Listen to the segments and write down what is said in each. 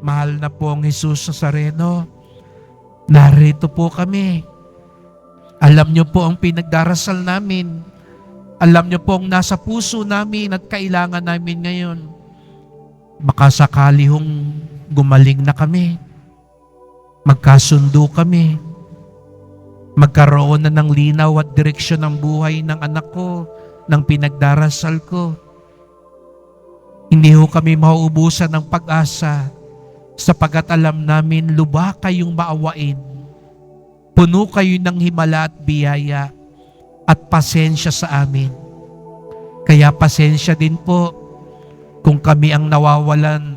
Mahal na pong Jesus Nazareno, narito po kami. Alam niyo po ang pinagdarasal namin. Alam niyo po ang nasa puso namin at kailangan namin ngayon. Baka sakali hong gumaling na kami. Magkasundo kami. Magkaroon na ng linaw at direksyon ng buhay ng anak ko, ng pinagdarasal ko. Hindi ho kami mauubusan ng pag-asa sapagat alam namin luba kayong maawain. Puno kayo ng himala at biyaya at pasensya sa amin. Kaya pasensya din po kung kami ang nawawalan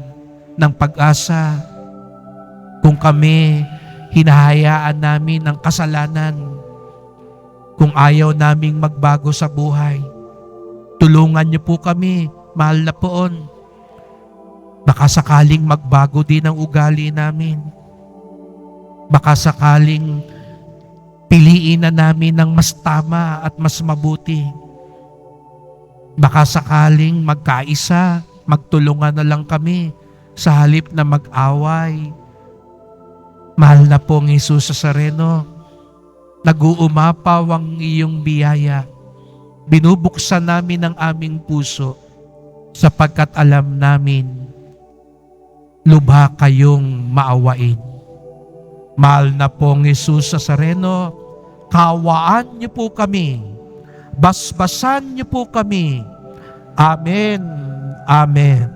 ng pag-asa, kung kami hinahayaan namin ng kasalanan, kung ayaw naming magbago sa buhay. Tulungan niyo po kami, mahal na poon. Baka sakaling magbago din ang ugali namin. Baka sakaling piliin na namin ng mas tama at mas mabuti. Baka sakaling magkaisa, magtulungan na lang kami sa halip na mag-away. Mahal na pong Jesus sa Sareno, nag-uumapaw ang iyong biyaya. Binubuksan namin ang aming puso sapagkat alam namin lubha kayong maawain. Mahal na pong Jesus sa Sareno, kawaan niyo po kami. Basbasan niyo po kami. Amen. Amen.